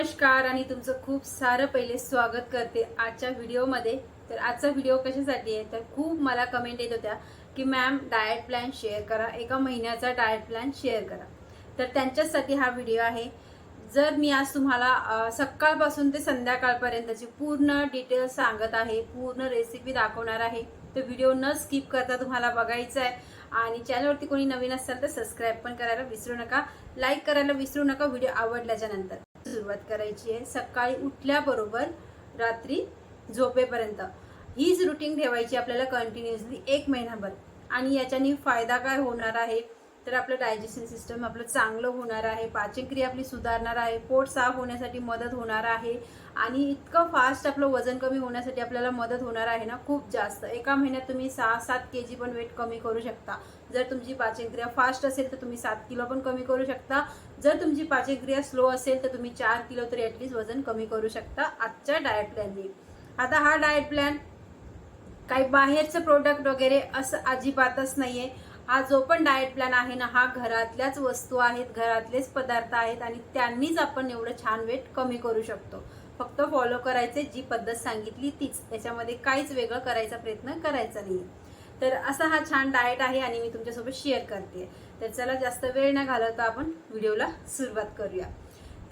नमस्कार आणि तुमचं खूप सारं पहिले स्वागत करते आजच्या व्हिडिओमध्ये. तर आजचा व्हिडिओ कशासाठी आहे? तर खूप मला कमेंट येत होत्या की मॅम डाएट प्लॅन शेअर करा. एका महिन्याचा डाएट प्लॅन शेअर करा. तर त्यांच्यासाठी हा व्हिडिओ आहे. जर मी आज तुम्हाला सकाळपासून ते संध्याकाळपर्यंतची पूर्ण डिटेल्स सांगत आहे पूर्ण रेसिपी दाखवणार आहे तर व्हिडिओ न स्किप करता तुम्हाला बघायचा आहे. आणि चॅनलवरती कोणी नवीन असाल तर सबस्क्राईब पण करायला विसरू नका. लाईक करायला विसरू नका. व्हिडिओ आवडल्याच्या नंतर. सुरुवात करायची आहे. सकाळी उठल्याबरोबर रात्री झोपेपर्यंत. हीच रुटीन ठेवायची आपल्याला कंटिन्युअसली एक महिनाभर. आणि याच्याने फायदा काय होणार आहे? तर आपलं डायजेशन सिस्टम आपलं चांगलं होणार आहे पाचनक्रिया आपली सुधारणार आहे पोट साफ होण्यासाठी मदत होणार आहे आणि इतकं फास्ट आपलं वजन कमी होण्यासाठी आपल्याला मदत होणार आहे ना खूप जास्त. एका महिन्यात तुम्ही सहा सात के जी पण वेट कमी करू शकता. जर तुमची पाचनक्रिया फास्ट असेल तर तुम्ही सात किलो पण कमी करू शकता. जर तुमची पाचनक्रिया स्लो असेल तर तुम्ही चार किलो तरी ॲटलीस्ट वजन कमी करू शकता आजच्या डाएट प्लॅनने आता हा डाएट प्लॅन काही बाहेरचं प्रोडक्ट वगैरे असं अजिबातच नाही आहे हा जो पण डाएट प्लॅन आहे ना हा घरातल्याच वस्तू आहेत घरातलेच पदार्थ आहेत आणि त्यांनीच आपण एवढं छान वेट कमी करू शकतो. फक्त फॉलो करायचे जी पद्धत सांगितली तीच. त्याच्यामध्ये काहीच वेगळं करायचा प्रयत्न करायचा नाही तर असा हा छान डाएट आहे आणि मी तुमच्यासोबत शेअर करते. तर चला जास्त वेळ न घालवता आपण व्हिडिओला सुरुवात करूया.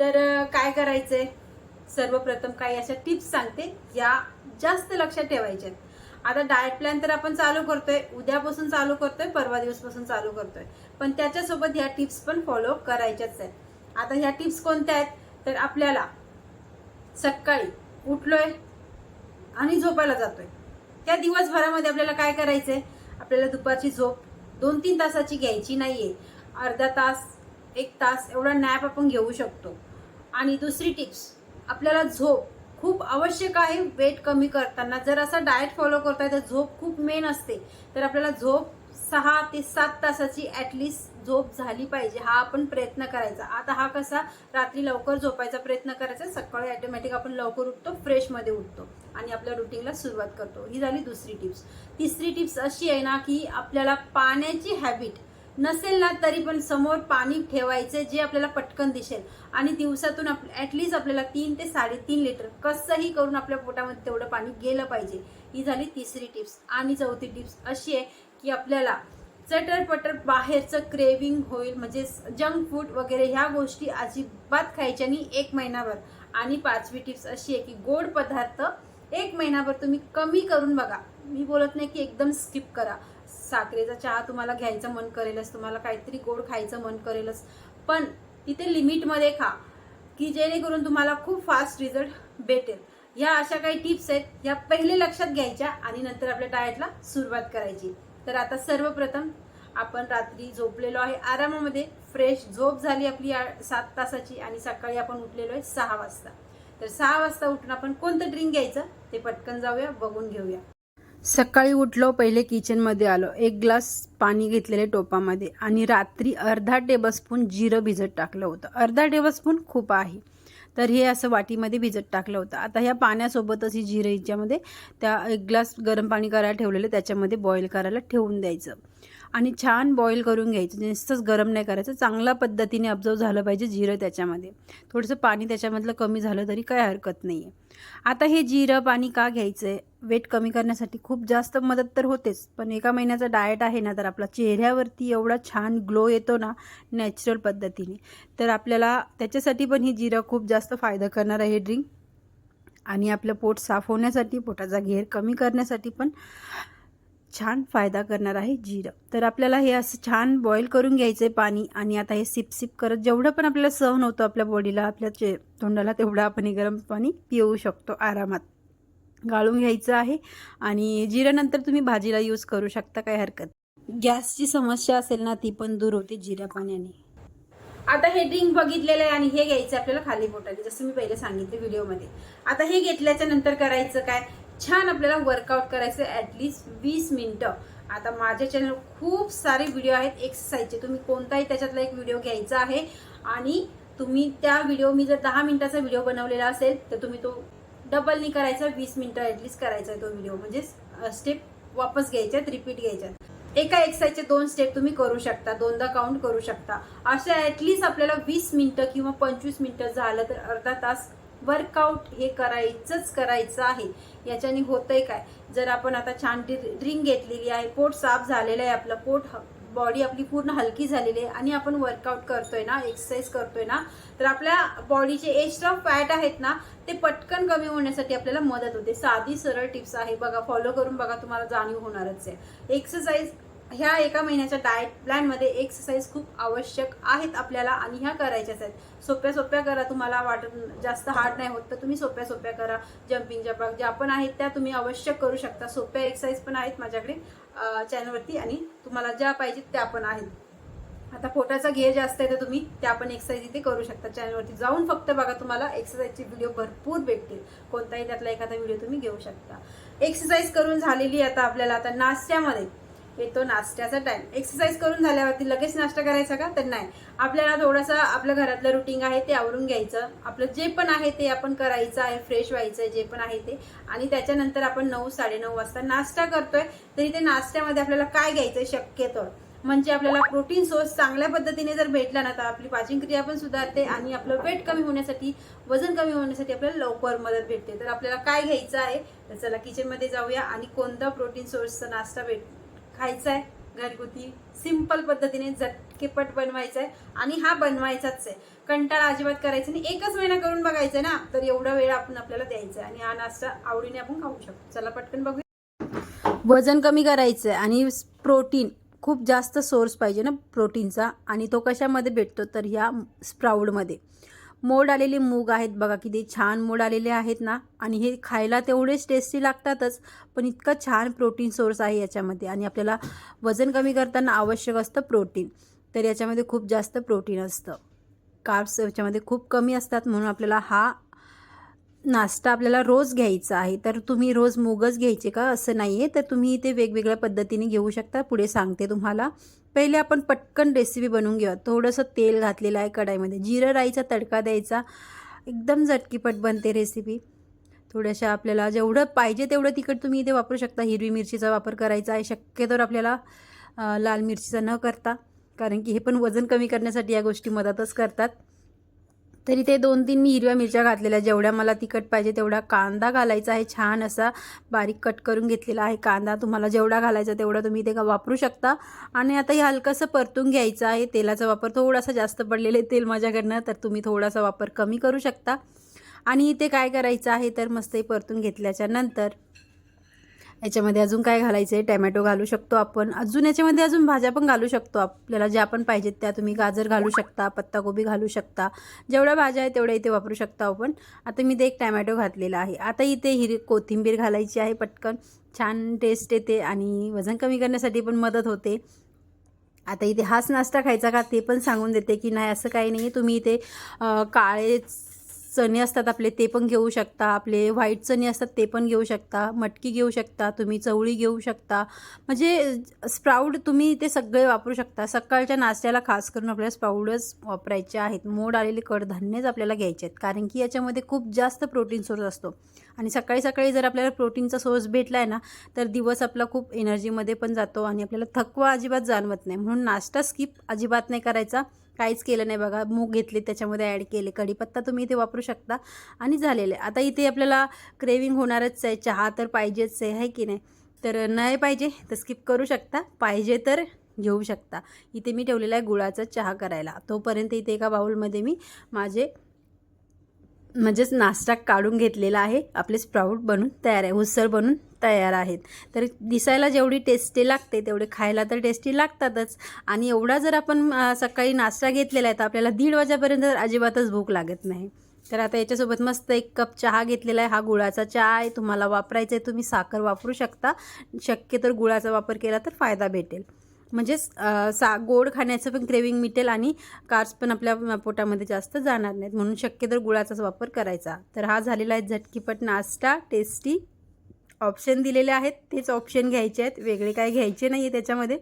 तर काय करायचंय? सर्वप्रथम काही अशा टिप्स सांगते या जास्त लक्षात ठेवायच्या आहेत. आता डाएट प्लॅन तर आपण चालू करतोय. उद्यापासून चालू करतोय परवा दिवसपासून चालू करतोय. पण त्याच्यासोबत ह्या टिप्स पण फॉलो करायच्याच आहेत. आता ह्या टिप्स कोणत्या आहेत? तर आपल्याला सकाळी उठलोय आणि झोपायला जातोय. त्या दिवसभरामध्ये आपल्याला काय करायचंय? आपल्याला दुपारची झोप दोन तीन तासाची घ्यायची नाहीये. अर्धा तास एक तास एवढा नॅप आपण घेऊ शकतो. आणि दुसरी टिप्स आपल्याला झोप खूप आवश्यक आहे वेट कमी करताना. जर असं डाएट फॉलो करताय तर झोप खूप मेन असते. तर आपल्याला झोप सहा ते सात तासाची ॲटलिस्ट झोप झाली पाहिजे हा आपण प्रयत्न करायचा. आता हा कसा रात्री लवकर झोपायचा प्रयत्न करायचा सकाळी ॲटोमॅटिक आपण लवकर उठतो फ्रेशमध्ये उठतो आणि आपल्या रुटीनला सुरुवात करतो. ही झाली दुसरी टिप्स तिसरी टिप्स अशी आहे ना की आपल्याला पाण्याची हॅबिट नसेल ना तरी पण समोर पाणी ठेवायचे जे आपल्याला पटकन दिसेल. आणि दिवसातून आप ॲटलीस्ट आपल्याला तीन ते साडेतीन लिटर कसंही करून आपल्या पोटामध्ये तेवढं पाणी गेलं पाहिजे. ही झाली तिसरी टिप्स आणि चौथी टिप्स अशी आहे की आपल्याला चटरपटर बाहेरचं क्रेविंग होईल. म्हणजे जंक फूड वगैरे ह्या गोष्टी अजिबात खायच्या नाही एक महिनाभर. आणि पाचवी टिप्स अशी आहे की गोड पदार्थ एक महिनाभर तुम्ही कमी करून बघा. मी बोलत नाही की एकदम स्किप करा. साखरेचा चहा तुम्हाला घ्यायचं मन करेलच तुम्हाला काहीतरी गोड खायचं मन करेलच. पण तिथे लिमिटमध्ये खा की जेणेकरून तुम्हाला खूप फास्ट रिझल्ट भेटेल. ह्या अशा काही टिप्स आहेत ह्या पहिले लक्षात घ्यायच्या आणि नंतर आपल्या डाएटला सुरुवात करायची. तर आता सर्वप्रथम आपण रात्री झोपलेलो आहे आरामामध्ये फ्रेश झोप झाली आपली सात तासाची आणि सकाळी आपण उठलेलो आहे सहा वाजता. तर सहा वाजता उठून आपण कोणतं ड्रिंक घ्यायचं ते पटकन जाऊया बघून घेऊया. सकाळी उठलो पहिले किचनमध्ये आलो. एक ग्लास पाणी घेतलेले टोपामध्ये आणि रात्री अर्धा टेबलस्पून जिरं भिजत टाकलं होतं. अर्धा टेबलस्पून खूप आहे. तर हे असं वाटीमध्ये भिजत टाकलं होतं. आता ह्या पाण्यासोबतच ही जिरं हिच्यामध्ये त्या एक ग्लास गरम पाणी करायला ठेवलेलं त्याच्यामध्ये बॉईल करायला ठेवून द्यायचं. आणि छान बॉईल करून घ्यायचं. नुसतंच गरम नाही करायचं. चांगल्या पद्धतीने ऑब्झर्व झालं पाहिजे जिरं त्याच्यामध्ये. थोडंसं पाणी त्याच्यामधलं कमी झालं तरी काही हरकत नाही आहे आता हे जिरं पाणी का घ्यायचं आहे वेट कमी करण्यासाठी खूप जास्त मदत तर होतेच. पण एका महिन्याचा डाएट आहे ना तर आपला चेहऱ्यावरती एवढा छान ग्लो येतो ना नॅचरल पद्धतीने. तर आपल्याला त्याच्यासाठी पण ही जिरं खूप जास्त फायदा करणार आहे हे ड्रिंक आणि आपलं पोट साफ होण्यासाठी पोटाचा घेर कमी करण्यासाठी पण छान फायदा करणार आहे जिरं. तर आपल्याला हे असं छान बॉईल करून घ्यायचं आहे पाणी आणि आता हे सिप सिप करत जेवढं पण आपल्याला सहन होतं आपल्या बॉडीला आपल्या चे तोंडाला तेवढं आपण हे गरम पाणी पिऊ शकतो आरामात. गाळून घ्यायचं आहे आणि जिऱ्यानंतर तुम्ही भाजीला यूज करू शकता काही हरकत गॅसची समस्या असेल ना ती पण दूर होते जिऱ्या पाण्याने. आता हे ड्रिंक बघितलेलं आहे आणि हे घ्यायचं आपल्याला खाली पोटाने जसं मी पहिले सांगितलं व्हिडिओमध्ये आता हे घेतल्याच्या नंतर करायचं काय? छान आपल्याला वर्कआउट करायचं आहे ॲटलिस्ट वीस मिनटं. आता माझ्या चॅनल खूप सारे व्हिडिओ आहेत एक्सरसाइजचे तुम्ही कोणताही त्याच्यातला एक व्हिडिओ घ्यायचा आहे आणि तुम्ही त्या व्हिडिओ मी जर दहा मिनिटाचा व्हिडिओ बनवलेला असेल तर तुम्ही तो डबलनी करायचा वीस मिनटं ॲटलिस्ट करायचा आहे तो व्हिडिओ म्हणजे स्टेप वापस घ्यायच्यात रिपीट घ्यायच्यात. एका एक्सरसाइजचे दोन स्टेप तुम्ही करू शकता दोनदा काउंट करू शकता. अशा ॲटलिस्ट आपल्याला वीस मिनटं किंवा पंचवीस मिनटं झालं तर अर्धा तास वर्कआउट हे करायचंच करायचं आहे. याच्याने होतंय काय? जर आपण आता छान ड्रिंक घेतलेली आहे पोट साफ झालेलं आहे आपलं पोट बॉडी आपली पूर्ण हलकी झालेली आहे आणि आपण वर्कआउट करतोय ना एक्सरसाइज करतोय ना तर आपल्या बॉडीचे एक्स्ट्रा फॅट आहेत ना ते पटकन कमी होण्यासाठी आपल्याला मदत होते. साधी सरळ टिप्स आहे. बघा फॉलो करून बघा तुम्हाला जाणीव होणारच आहे. एक्सरसाइज ह्या एका महिन्याच्या डाएट प्लॅनमध्ये एक्सरसाइज खूप आवश्यक आहेत आपल्याला आणि ह्या करायच्याच आहेत. सोप्या सोप्या करा तुम्हाला वाटत जास्त हार्ड नाही होत तर तुम्ही सोप्या सोप्या करा. जम्पिंग जपाक ज्या पण आहेत त्या तुम्ही आवश्यक करू शकता. सोप्या एक्सरसाइज पण आहेत माझ्याकडे चॅनलवरती आणि तुम्हाला ज्या पाहिजेत त्या पण आहेत. आता पोटाचा घे जास्त आहे तर तुम्ही त्या पण एक्सरसाइज इथे करू शकता. चॅनलवरती जाऊन फक्त बघा तुम्हाला एक्सरसाइजचे व्हिडिओ भरपूर भेटतील. कोणताही त्यातला एखादा व्हिडिओ तुम्ही घेऊ शकता. एक्सरसाइज करून झालेली आता आपल्याला. आता नाश्त्यामध्ये येतो नाश्त्याचा टाईम एक्सरसाइज करून झाल्यावरती लगेच नाश्ता करायचा का? तर नाही. आपल्याला थोडंसं आपलं घरातलं रुटीन आहे ते आवरून घ्यायचं. आपलं जे पण आहे ते आपण करायचं आहे फ्रेश व्हायचं आहे जे पण आहे ते. आणि त्याच्यानंतर आपण नऊ साडेनऊ वाजता नाश्ता करतोय. तरी ते नाश्त्यामध्ये आपल्याला काय घ्यायचं शक्यतो? म्हणजे आपल्याला प्रोटीन सोर्स चांगल्या पद्धतीने जर भेटला ना तर आपली पाचन क्रिया पण सुधारते आणि आपलं वेट कमी होण्यासाठी वजन कमी होण्यासाठी आपल्याला लवकर मदत भेटते. तर आपल्याला काय घ्यायचं आहे? तर चला किचनमध्ये जाऊया आणि कोणता प्रोटीन सोर्सचा नाश्ता भेट खायचा आहे घरगुती सिंपल पद्धतीने झटकेपट बनवायचा आहे आणि हा बनवायचाच आहे. कंटाळा अजिबात करायचा नाही. एकच महिना करून बघायचं ना तर एवढा वेळ आपण आपल्याला द्यायचा आहे आणि हा नाश्ता आवडीने आपण खाऊ शकतो. चला पटकन बघूया. वजन कमी करायचं आहे आणि प्रोटीन खूप जास्त सोर्स पाहिजे ना प्रोटीनचा आणि तो कशामध्ये भेटतो? तर ह्या स्प्राऊडमध्ये मोड आलेले मूग आहेत बघा किती छान मोड आलेले आहेत ना. आणि हे खायला तेवढेच टेस्टी लागतातच पण इतकं छान प्रोटीन सोर्स आहे याच्यामध्ये. आणि आपल्याला वजन कमी करताना आवश्यक असतं प्रोटीन तर याच्यामध्ये खूप जास्त प्रोटीन असतं. कार्ब्स याच्यामध्ये खूप कमी असतात म्हणून आपल्याला हा नाश्ता आपल्याला रोज घ्यायचा आहे. तर तुम्ही रोज मूगच घ्यायचे का? असं नाही आहे तर तुम्ही ते वेगवेगळ्या पद्धतीने घेऊ शकता. पुढे सांगते तुम्हाला. पहिले आपण पटकन रेसिपी बनवून घेऊया. थोडंसं तेल घातलेलं आहे कढाईमध्ये. जिरं राईचा तडका द्यायचा. एकदम झटकीपट बनते रेसिपी थोड्याशा आपल्याला जेवढं पाहिजे तेवढं तिखट तुम्ही इथे वापरू शकता. हिरवी मिरचीचा वापर करायचा आहे. शक्यतोवर आपल्याला लाल मिरचीचा न करता. कारण की हे पण वजन कमी करण्यासाठी या गोष्टी मदतच करतात. तरी ते दोन तीन मी हिरव्या मिरच्या घातलेल्या. जेवढ्या मला तिखट पाहिजे तेवढा कांदा घालायचा आहे. छान असा बारीक कट करून घेतलेला आहे कांदा. तुम्हाला जेवढा घालायचा तेवढा तुम्ही ते वापरू शकता. आणि आता हे हलकंसं परतून घ्यायचं आहे. तेलाचा वापर थोडासा जास्त पडलेले तेल माझ्याकडनं तर तुम्ही थोडासा वापर कमी करू शकता. आणि इथे काय करायचं आहे तर मस्त हे परतून घेतल्याच्या नंतर याच्यामध्ये अजून काय घालायचं आहे टॅमॅटो घालू शकतो आपण. अजून याच्यामध्ये अजून भाज्या पण घालू शकतो आपल्याला. ज्या पण पाहिजेत त्या तुम्ही गाजर घालू शकता पत्ताकोबी घालू शकता. जेवढ्या भाज्या आहेत तेवढ्या इथे वापरू शकता आपण. आता मी ते एक टॅमॅटो घातलेला आहे. आता इथे हिर कोथिंबीर घालायची आहे पटकन. छान टेस्ट येते आणि वजन कमी करण्यासाठी पण मदत होते. आता इथे हाच नाश्ता खायचा का ते पण सांगून देते की नाही असं काही नाही तुम्ही इथे काळेच चणे असतात आपले ते पण घेऊ शकता. आपले व्हाईट चणे असतात ते पण घेऊ शकता. मटकी घेऊ शकता तुम्ही चवळी घेऊ शकता. म्हणजे स्प्राऊड तुम्ही ते सगळे वापरू शकता. सकाळच्या नाश्त्याला खास करून आपल्याला स्प्राऊडच वापरायचे आहेत. मोड आलेले कडधान्यच आपल्याला घ्यायचे आहेत. कारण की याच्यामध्ये खूप जास्त प्रोटीन सोर्स असतो. आणि सकाळी सकाळी जर आपल्याला प्रोटीनचा सोर्स भेटला आहे ना तर दिवस आपला खूप एनर्जीमध्ये पण जातो आणि आपल्याला थकवा अजिबात जाणवत नाही. म्हणून नाश्ता स्किप अजिबात नाही करायचा. काहीच केलं नाही बघा. मूग घेतले त्याच्यामध्ये ॲड केले. कढीपत्ता तुम्ही इथे वापरू शकता. आणि झालेले आता इथे आपल्याला क्रेविंग होणारच आहे. चहा तर पाहिजेच आहे है की नाही? तर नाही पाहिजे तर स्किप करू शकता. पाहिजे तर घेऊ शकता. इथे मी ठेवलेला आहे गुळाचा चहा करायला. तोपर्यंत इथे एका बाऊलमध्ये मी माझे म्हणजेच नाश्ता काढून घेतलेला आहे. आपले स्प्राऊट बनून तयार आहे. हुसर बनून तयार आहेत. तर दिसायला जेवढी टेस्टी लागते तेवढे खायला तर टेस्टी लागतातच. आणि एवढा जर आपण सकाळी नाश्ता घेतलेला आहे तर आपल्याला दीड वाजेपर्यंत अजिबातच भूक लागत नाही. तर आता याच्यासोबत मस्त एक कप चहा घेतलेला आहे. हा गुळाचा चहा आहे. तुम्हाला वापरायचा आहे तुम्ही साखर वापरू शकता. शक्य तर गुळाचा वापर केला तर फायदा भेटेल. म्हणजेच सा गोड खाण्याचं पण क्रेविंग मिटेल आणि कार्ब्स पण आपल्या पोटामध्ये जास्त जाणार नाहीत. म्हणून शक्य तर गुळाचाच वापर करायचा. तर हा झालेला आहे झटकीपट नाश्ता. टेस्टी ऑप्शन दिलेले आहेत. तेच ऑप्शन घ्यायचे आहेत. वेगळे काय घ्यायचे नाही आहे त्याच्यामध्ये.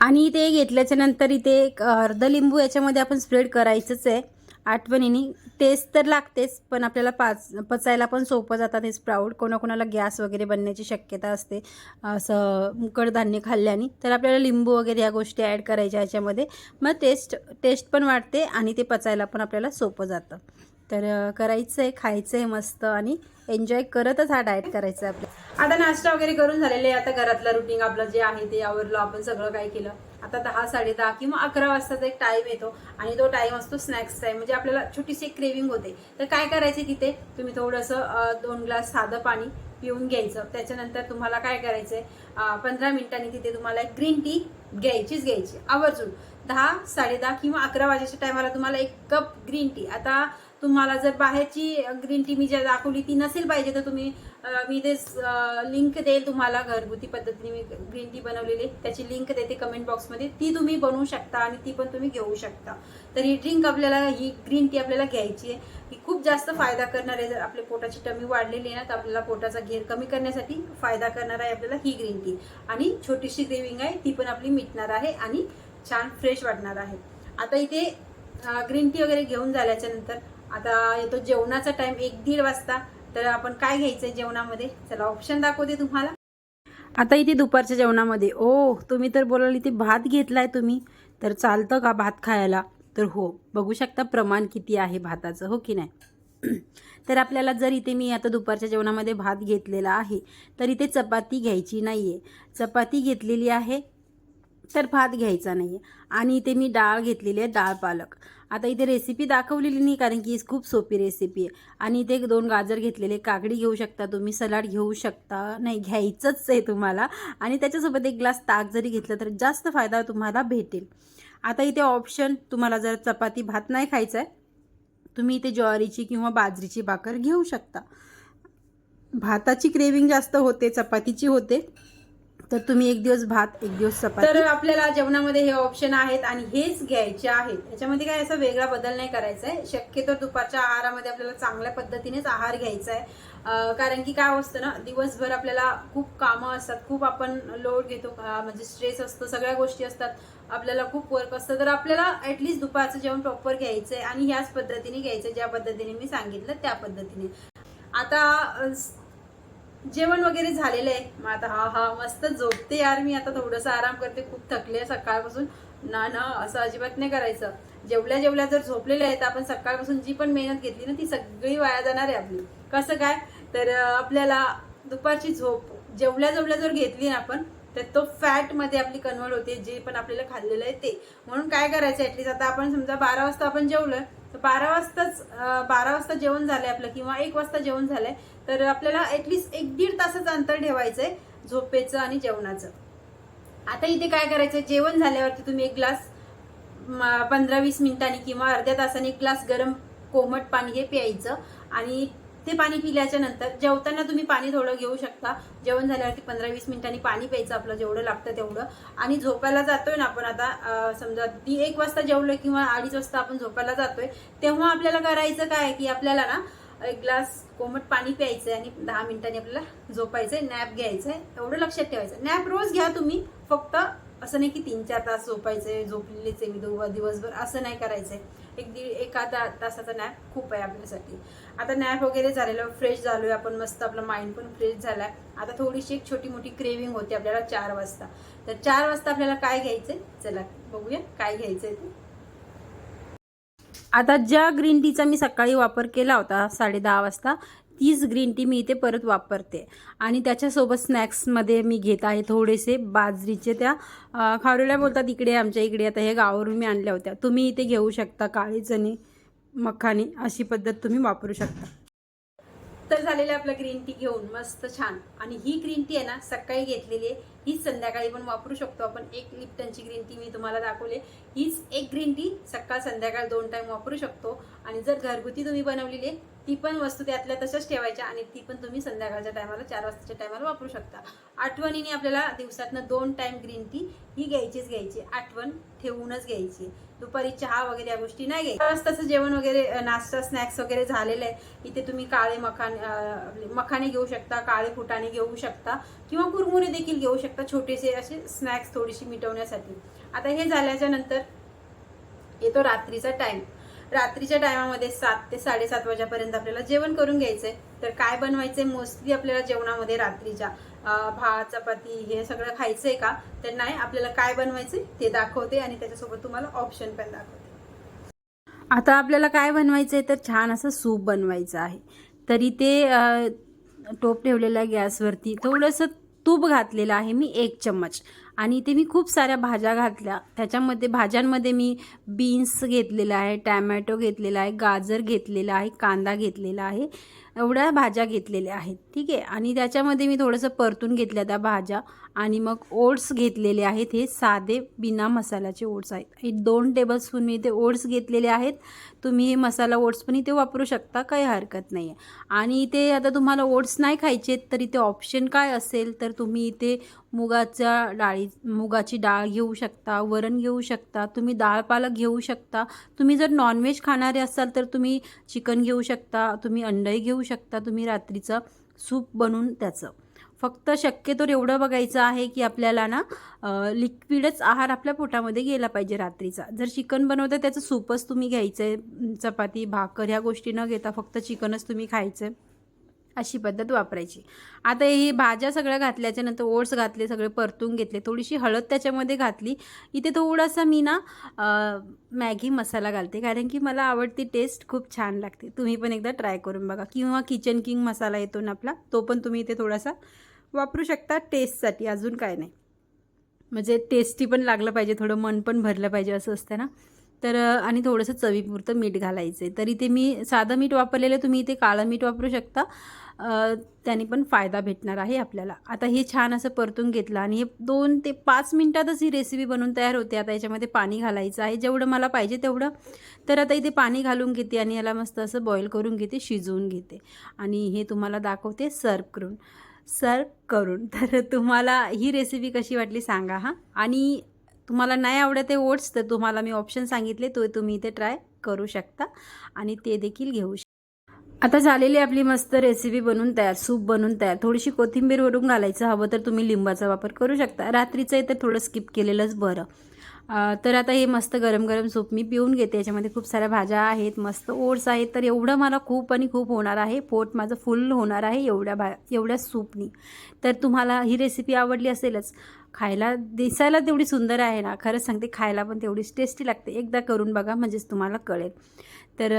आणि ते घेतल्याच्या नंतर इथे एक अर्ध लिंबू याच्यामध्ये आपण स्प्रेड करायचंच आहे. आठवणीने. टेस्ट तर लागतेच पण आपल्याला पाच पचायला पण सोपं जातात हे स्प्राऊट कोणाकोणाला गॅस वगैरे बनण्याची शक्यता असते असं कडधान्य खाल्ल्याने. तर आपल्याला लिंबू वगैरे या गोष्टी ॲड करायच्या याच्यामध्ये मग टेस्ट टेस्ट पण वाढते आणि ते पचायला पण आपल्याला सोपं जातं. तर करायचं आहे खायचं आहे मस्त आणि एन्जॉय करतच हा डाएट करायचा आहे आपल्या आता नाश्ता वगैरे करून झालेले आहे. आता घरातलं रुटीन आपलं जे आहे ते आवरलं आपण सगळं काय केलं. आता दहा साडे दहा किंवा अकरा वाजताचा एक टाइम येतो आणि तो टाइम असतो स्नॅक्स टाइम म्हणजे आपल्याला छोटीशी एक क्रेविंग होते. तर काय करायचे तिथे? तुम्ही थोडंसं दोन ग्लास साधं पाणी पिऊन घ्यायचं. त्याच्यानंतर तुम्हाला काय करायचंय? पंधरा मिनिटांनी तिथे तुम्हाला एक ग्रीन टी घ्यायचीच घ्यायची. आवर्जून. दहा साडे दहा किंवा अकरा वाजेच्या टायमाला तुम्हाला एक कप ग्रीन टी आता तुम्हाला जर बाहेरची ग्रीन टी मी ज्या दाखवली ती नसेल पाहिजे तर तुम्ही मी ते लिंक देईल तुम्हाला घरगुती पद्धतीने. मी ग्रीन टी बनवलेली त्याची लिंक देते कमेंट बॉक्समध्ये ती तुम्ही बनवू शकता आणि ती पण तुम्ही घेऊ शकता. तर ही ड्रिंक आपल्याला ही ग्रीन टी आपल्याला घ्यायची आहे. ही खूप जास्त फायदा करणार आहे. जर आपल्या पोटाची टमी वाढलेली आहे ना तर आपल्याला पोटाचा घेर कमी करण्यासाठी फायदा करणार आहे आपल्याला ही ग्रीन टी आणि छोटीशी ग्रेविंग आहे ती पण आपली मिटणार आहे आणि छान फ्रेश वाटणार आहे. आता इथे ग्रीन टी वगैरे घेऊन झाल्याच्यानंतर आता येतो जेवणाचा टाइम एक दीड वाजता. तर आपण काय घ्यायचंय जेवणामध्ये? चला ऑप्शन दाखवते तुम्हाला. आता इथे दुपारच्या जेवणामध्ये. ओ तुम्ही तर बोलाल इथे भात घेतलाय तुम्ही. तर चालतं का भात खायला? तर हो बघू शकता प्रमाण किती आहे भाताचं हो की नाही? तर आपल्याला जर इथे मी आता दुपारच्या जेवणामध्ये भात घेतलेला आहे तर इथे चपाती घ्यायची नाही आहे चपाती घेतलेली आहे तर भात घ्यायचा नाही आहे आणि इथे मी डाळ घेतलेली आहे डाळ पालक. आता इथे रेसिपी दाखवलेली नाही कारण की खूप सोपी रेसिपी आहे. आणि इथे दोन गाजर घेतलेले काकडी घेऊ शकता तुम्ही सलाड घेऊ शकता नाही घ्यायचंच आहे तुम्हाला. आणि त्याच्यासोबत एक ग्लास ताक जरी घेतलं तर जास्त फायदा तुम्हाला भेटेल. आता इथे ऑप्शन तुम्हाला जर चपाती भात नाही खायचा आहे तुम्ही इथे ज्वारीची किंवा बाजरीची भाकर घेऊ शकता. भाताची क्रेविंग जास्त होते चपातीची होते. तर तुम्ही एक दिवस भात एक दिवस चपाती. तर आपल्याला जेवणामध्ये हे ऑप्शन आहेत आणि हेच घ्यायचे आहेत. याच्यामध्ये काय असा वेगळा बदल नाही करायचा आहे. शक्यतो दुपारच्या आहारामध्ये आपल्याला चांगल्या पद्धतीनेच आहार घ्यायचा आहे. कारण की काय असतं ना दिवसभर आपल्याला खूप कामं असतात. खूप आपण लोड घेतो. म्हणजे स्ट्रेस असतो. सगळ्या गोष्टी असतात. आपल्याला खूप वर्क असतं. तर आपल्याला ऍटलीस्ट दुपारचं जेवण प्रॉपर घ्यायचं आहे आणि ह्याच पद्धतीने घ्यायचं ज्या पद्धतीने मी सांगितलं त्या पद्धतीने. आता जेवण वगैरे झालेलं आहे. मग आता हा हा मस्त झोपते यार मी. आता थोडंसं आराम करते. खूप थकले सकाळपासून. ना ना असं अजिबात नाही करायचं. जेवल्या जेवल्या जर झोपलेले आहेत आपण सकाळपासून जी पण मेहनत घेतली ना ती सगळी वाया जाणार आहे आपली. कसं काय? तर आपल्याला दुपारची झोप जेवल्या जेवल्या जर घेतली ना आपण तर तो फॅटमध्ये आपली कन्वर्ट होते जे पण आपल्याला खाल्लेलं आहे ते. म्हणून काय करायचं ॲटलीस्ट आता आपण समजा बारा वाजता आपण जेवलं तर बारा वाजताच बारा वाजता जेवण झालंय आपलं किंवा एक वाजता जेवण झालंय तर आपल्याला ॲटलीस्ट एक दीड तासाचं अंतर ठेवायचं आहे झोपेचं आणि जेवणाचं. आता इथे काय करायचं जेवण झाल्यावरती तुम्ही एक ग्लास पंधरा वीस मिनिटांनी किंवा अर्ध्या तासाने एक ग्लास गरम कोमट पाणी हे प्यायचं आणि ते पाणी पिल्याच्या नंतर जेवताना तुम्ही पाणी थोडं घेऊ शकता. जेवण झाल्यावरती पंधरा वीस मिनिटांनी पाणी प्यायचं आपलं जेवढं लागतं तेवढं. आणि झोपायला जातोय ना आपण आता समजा ती एक वाजता जेवलोय किंवा अडीच वाजता आपण झोपायला जातोय तेव्हा आपल्याला करायचं काय की आपल्याला ना एक ग्लास कोमट पाणी प्यायचंय आणि दहा मिनिटांनी आपल्याला झोपायचंय नॅप घ्यायचंय एवढं लक्षात ठेवायचं. नॅप रोज घ्या तुम्ही फक्त असं नाही की तीन चार तास झोपायचंय झोपलेलेच आहे मी दिवसभर असं नाही करायचंय. एक दीड एक ता- तासाचा नॅप खूप आहे आपल्यासाठी. आता नॅप वगैरे झालेलं फ्रेश झालोय आपण मस्त आपला माइंड पण फ्रेश झालाय. आता थोडीशी एक छोटी मोठी क्रेविंग होती आपल्याला चार वाजता. तर चार वाजता आपल्याला काय घ्यायचंय? चला बघूया काय घ्यायचंय ते. आता ज्या ग्रीन टीचा मी सकाळी वापर केला होता साडे दहा वाजता तीच ग्रीन टी मी इथे परत वापरते. आणि त्याच्यासोबत स्नॅक्समध्ये मी घेत आहे थोडेसे बाजरीचे त्या अं, बोलतात इकडे आमच्या इकडे. आता हे गावावरून मी आणल्या होत्या. तुम्ही इथे घेऊ शकता काळी चणे मखाने. अशी पद्धत तुम्ही वापरू शकता. तर झालेलं आपलं ग्रीन टी घेऊन. मस्त छान. आणि ही ग्रीन टी आहे ना सकाळी घेतलेली आहे. हीच संध्याकाळी पण वापरू शकतो आपण. एक लिप्टनची ग्रीन टी मी तुम्हाला दाखवले हीच एक ग्रीन टी सकाळ संध्याकाळ दोन टाईम वापरू शकतो. आणि जर घरगुती तुम्ही बनवलेली आहे ती पण वस्तू त्यातल्या तशाच ठेवायच्या आणि ती पण तुम्ही संध्याकाळच्या टायमाला चार वाजताच्या टायमाला वापरू शकता. आठवणीने आपल्याला दिवसातनं दोन टाइम ग्रीन टी ही घ्यायचीच घ्यायची. आठवण ठेवूनच घ्यायची. दुपारी चहा वगैरे या गोष्टी नाही घ्यायच्या. वाजताचं जेवण वगैरे नाश्ता स्नॅक्स वगैरे झालेलं आहे इथे तुम्ही काळे मखाने मखाने घेऊ शकता काळे फुटाणे घेऊ शकता किंवा कुरमुरे देखील घेऊ शकता छोटेसे असे स्नॅक्स थोडीशी मिटवण्यासाठी. आता हे झाल्याच्यानंतर येतो रात्रीचा टाइम रात्रीच्या टायमामध्ये सात ते साडेसात वाजेपर्यंत आपल्याला जेवण करून घ्यायचंय. तर काय बनवायचंय? मोस्टली आपल्याला जेवणामध्ये रात्रीच्या भात चपाती हे सगळं खायचंय का? तर नाही आपल्याला काय बनवायचंय ते दाखवते आणि त्याच्यासोबत तुम्हाला ऑप्शन पण दाखवते. आता आपल्याला काय बनवायचं आहे तर छान असं सूप बनवायचं आहे. तरी ते टोप ठेवलेल्या गॅसवरती थोडंसं तूप घातलेलं आहे मी एक चम्मच. आणि ते मी खूप साऱ्या भाज्या घातल्या. त्याच्यामध्ये भाज्यांमध्ये मी बीन्स घेतलेला आहे टॅमॅटो घेतलेला आहे गाजर घेतलेला आहे कांदा घेतलेला आहे. एवढ्या भाज्या घेतलेल्या आहेत. ठीक आहे? आणि त्याच्यामध्ये मी थोडंसं परतून घेतल्या त्या भाज्या आणि मग ओट्स घेतलेले आहेत. हे साधे बिना मसाल्याचे ओट्स आहेत. हे दोन टेबलस्पून मी इथे ओट्स घेतलेले आहेत. तुम्ही हे मसाला ओट्स पण इथे वापरू शकता. काही हरकत नाही आहे आणि इथे आता तुम्हाला ओट्स नाही खायचे तर इथे ऑप्शन काय असेल तर तुम्ही इथे मुगाच्या डाळी मुगाची डाळ घेऊ शकता वरण घेऊ शकता तुम्ही डाळ पालक घेऊ शकता. तुम्ही जर नॉनव्हेज खाणारे असाल तर तुम्ही चिकन घेऊ शकता तुम्ही अंडे घेऊ शकता तुम्ही रात्रीचं सूप बनवून त्याचं. फक्त शक्यतो एवढं बघायचं आहे की आपल्याला ना लिक्विडच आहार आपल्या पोटामध्ये गेला पाहिजे रात्रीचा. जर चिकन बनवतं त्याचं सूपच तुम्ही घ्यायचं आहे चपाती भाकर ह्या गोष्टी न घेता फक्त चिकनच तुम्ही खायचं आहे अशी पद्धत वापरायची. आता ही भाज्या सगळ्या घातल्याच्या नंतर ओट्स घातले सगळे परतून घेतले थोडीशी हळद त्याच्यामध्ये घातली. इथे थोडासा मी ना मॅगी मसाला घालते कारण की मला आवडती टेस्ट खूप छान लागते. तुम्ही पण एकदा ट्राय करून बघा. किंवा किचन किंग मसाला येतो ना आपला तो पण तुम्ही इथे थोडासा वापरू शकता टेस्टसाठी अजून काय नाही. म्हणजे टेस्टी पण लागलं पाहिजे थोडं मन पण भरलं पाहिजे असं असतं ना. तर आणि थोडंसं चवीपुरतं मीठ घालायचं आहे तर इथे मी साधं मीठ वापरलेलं तुम्ही इथे काळं मीठ वापरू शकता. त्याने पण फायदा भेटणार आहे आपल्याला. आता हे छान असं परतून घेतलं आणि हे दोन ते पाच मिनटातच ही रेसिपी बनवून तयार होते. आता याच्यामध्ये पाणी घालायचं आहे. जेवढं मला पाहिजे तेवढं. तर आता इथे पाणी घालून घेते आणि याला मस्त असं बॉईल करून घेते शिजवून घेते. आणि हे तुम्हाला दाखवते सर्व करून. सर्व करून. तर तुम्हाला ही रेसिपी कशी वाटली सांगा हां. आणि तुम्हाला नाही आवडत आहे ओट्स तर तुम्हाला मी ऑप्शन सांगितले तो तुम्ही इथे ट्राय करू शकता. आणि ते देखील घेऊ शकता. आता झालेली आपली मस्त रेसिपी बनवून तयार सूप बनवून तयार. थोडीशी कोथिंबीर वरून घालायचं हवं तर तुम्ही लिंबाचा वापर करू शकता. रात्रीचं तर थोडं स्किप केलेलंच बरं. तर आता हे मस्त गरम गरम सूप मी पिऊन घेते. याच्यामध्ये खूप साऱ्या भाज्या आहेत मस्त ओट्स आहेत. तर एवढं मला खूप आणि खूप होणार आहे. पोट माझं फुल होणार आहे एवढ्या भा एवढ्या सूपनी. तर तुम्हाला ही रेसिपी आवडली असेलच खायला दिसायला तेवढी सुंदर आहे ना. खरंच सांगते खायला पण तेवढीच टेस्टी लागते. एकदा करून बघा म्हणजेच तुम्हाला कळेल. तर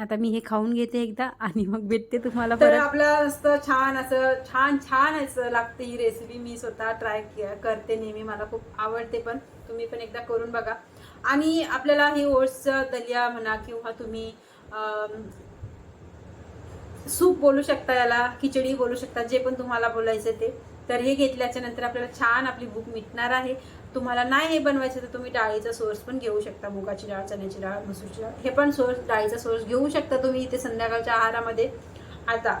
आता मी हे खाऊन घेते एकदा आणि मग भेटते तुम्हाला तर आपलं असतं छान असं छान छान असं लागते ही रेसिपी मी स्वतः ट्राय करते नेहमी. मला खूप आवडते पण. तुम्ही पण एकदा करून बघा. आणि आपल्याला ही ओट्सचं दलिया म्हणा किंवा तुम्ही सूप बोलू शकता याला खिचडी बोलू शकता जे पण तुम्हाला बोलायचं ते. तर हे घेतल्याच्या नंतर आपल्याला छान आपली भूक मिटणार आहे. तुम्हाला नाही हे बनवायचं तर तुम्ही डाळीचा सोर्स पण घेऊ शकता. मुगाची डाळ चण्याची डाळ मसूरची डाळ. हे पण सोर्स डाळीचा सोर्स घेऊ शकता तुम्ही इथे संध्याकाळच्या आहारामध्ये. आता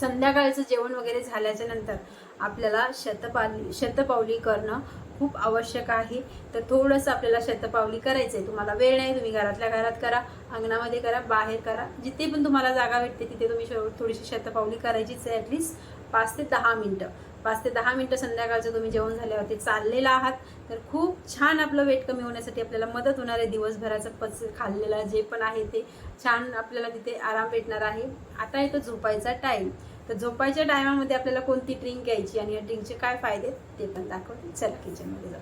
संध्याकाळचं जेवण वगैरे झाल्याच्यानंतर आपल्याला शतपावली शतपावली करणं खूप आवश्यक आहे. तर थोडंसं आपल्याला शतपावली करायचं आहे तुम्हाला वेळ नाही तुम्ही घरातल्या घरात करा अंगणामध्ये करा बाहेर करा. जिथे पण तुम्हाला जागा भेटते तिथे तुम्ही थोडीशी शतपावली करायचीच आहे ॲटलिस्ट पाच ते दहा मिनटं. पाच ते दहा मिनटं संध्याकाळचं तुम्ही जेवण झाल्यावरती चाललेलं आहात तर खूप छान आपलं वेट कमी होण्यासाठी आपल्याला मदत होणार आहे. दिवसभराचं पच खाल्लेलं जे पण आहे ते छान आपल्याला तिथे आराम भेटणार आहे. आता येतो झोपायचा टाईम तर झोपायच्या टायमामध्ये आपल्याला कोणती ड्रिंक घ्यायची आणि या ड्रिंकचे काय फायदे ते पण दाखवते. चला किचनमध्ये जाऊ.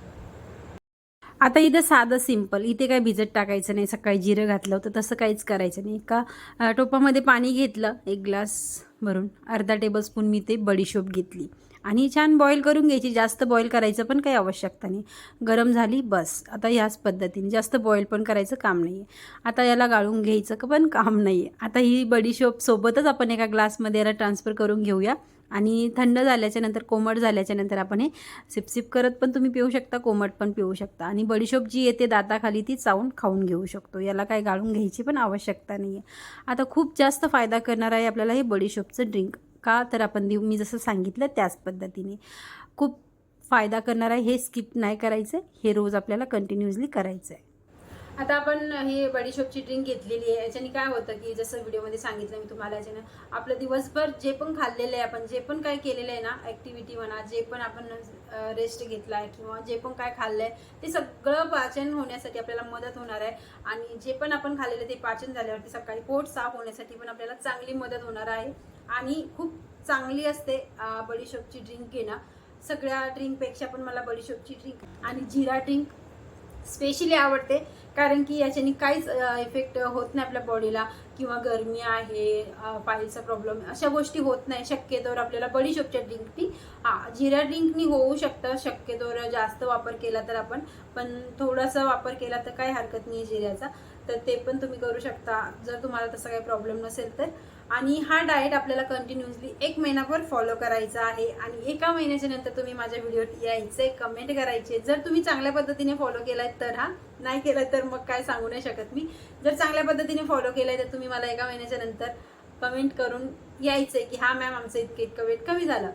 आता इथं साधं सिंपल. इथे काय भिजत टाकायचं नाही. सकाळी जिरं घातलं होतं तसं काहीच करायचं नाही. एका टोपामध्ये पाणी घेतलं एक ग्लास भरून अर्धा टेबलस्पून मी ते बडीशोप घेतली. आणि छान बॉईल करून घ्यायची. जास्त बॉईल करायचं पण काही आवश्यकता नाही. गरम झाली बस. आता ह्याच पद्धतीने. जास्त बॉईल पण करायचं काम नाही आहे आता याला गाळून घ्यायचं का पण काम नाही आहे आता ही बडीशोप सोबतच आपण एका ग्लासमध्ये याला ट्रान्सफर करून घेऊया. आणि थंड झाल्याच्यानंतर कोमट झाल्याच्यानंतर आपण हे सिपसिप करत पण तुम्ही पिऊ शकता कोमट पण पिऊ शकता. आणि बडीशोप जी येते दाताखाली ती चावून खाऊन घेऊ शकतो. याला काय गाळून घ्यायची पण आवश्यकता नाही आहे आता खूप जास्त फायदा करणार आहे आपल्याला हे बडीशोपचं ड्रिंक. का तर आपण देऊ मी जसं सांगितलं त्याच पद्धतीने. खूप फायदा करणार आहे हे स्किप नाही करायचं. हे रोज आपल्याला कंटिन्युअसली करायचं आहे आता आपण ही बडीशोपची ड्रिंक घेतलेली आहे. याच्याने काय होतं की जसं व्हिडिओमध्ये सांगितलं मी तुम्हाला याच्यानं आपलं दिवसभर जे पण खाल्लेलं आहे आपण जे पण काय केलेलं आहे ना ॲक्टिव्हिटी म्हणा जे पण आपण रेस्ट घेतला आहे किंवा जे पण काय खाल्लं आहे ते सगळं पाचन होण्यासाठी आपल्याला मदत होणार आहे. आणि जे पण आपण खाल्लेलं ते पाचन झाल्यावरती सकाळी पोट साफ होण्यासाठी पण आपल्याला चांगली मदत होणार आहे. आणि खूप चांगली असते अं, बडीशोपची ड्रिंक घेणं. सगळ्या ड्रिंकपेक्षा पण मला बडीशोपची ड्रिंक आणि जिरा ड्रिंक स्पेशली आवडते. कारण की याच्याने काहीच इफेक्ट होत नाही आपल्या बॉडीला किंवा गरमी आहे पायलचा प्रॉब्लेम अशा गोष्टी होत नाही. शक्यतोवर आपल्याला बडीशोपच्या ड्रिंकनी हा जिरा ड्रिंकनी होऊ शकतं. शक्यतोवर जास्त वापर केला तर आपण पण थोडासा वापर केला तर काही हरकत नाही जिऱ्याचा. तर ते पण तुम्ही करू शकता. जर तुम्हाला तसा काही प्रॉब्लेम नसेल तर. आणि हा डाएट आपल्याला कंटिन्युअसली एक महिनाभर फॉलो करायचा आहे. आणि एका महिन्याच्या नंतर तुम्ही माझ्या व्हिडिओत यायचे कमेंट करायचे. जर तुम्ही चांगल्या पद्धतीने फॉलो केलाय तर हा. नाही केलं तर मग काय सांगू नाही शकत मी. जर चांगल्या पद्धतीने फॉलो केलाय तर तुम्ही मला एका महिन्याच्या नंतर कमेंट करून यायचे की हा मॅम आमचं इतकं इतकं वेट कमी झालं.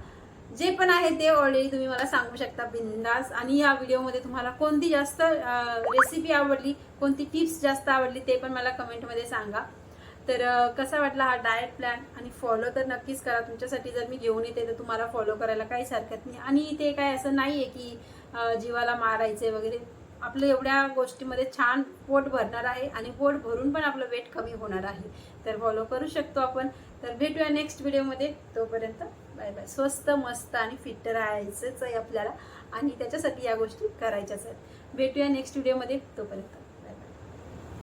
जे पण आहे ते ऑलरेडी तुम्ही मला सांगू शकता बिंदास. आणि या व्हिडिओमध्ये तुम्हाला कोणती जास्त रेसिपी आवडली कोणती टिप्स जास्त आवडली ते पण मला कमेंटमध्ये सांगा. तर कसा वाटला हा डाएट प्लॅन आणि फॉलो तर नक्कीच करा. तुमच्यासाठी जर मी घेऊन येते तर तुम्हाला फॉलो करायला काहीच हरकत नाही. आणि ते काय असं नाही आहे की जीवाला मारायचे वगैरे. आपलं एवढ्या गोष्टीमध्ये छान पोट भरणार आहे आणि पोट भरून पण आपलं वेट कमी होणार आहे. तर फॉलो करू शकतो आपण. तर भेटूया नेक्स्ट व्हिडिओमध्ये तोपर्यंत बाय बाय स्वस्त मस्त आणि फिट राहायचंच आहे आपल्याला. आणि त्याच्यासाठी या गोष्टी करायच्याच आहेत. भेटूया नेक्स्ट व्हिडिओमध्ये तोपर्यंत.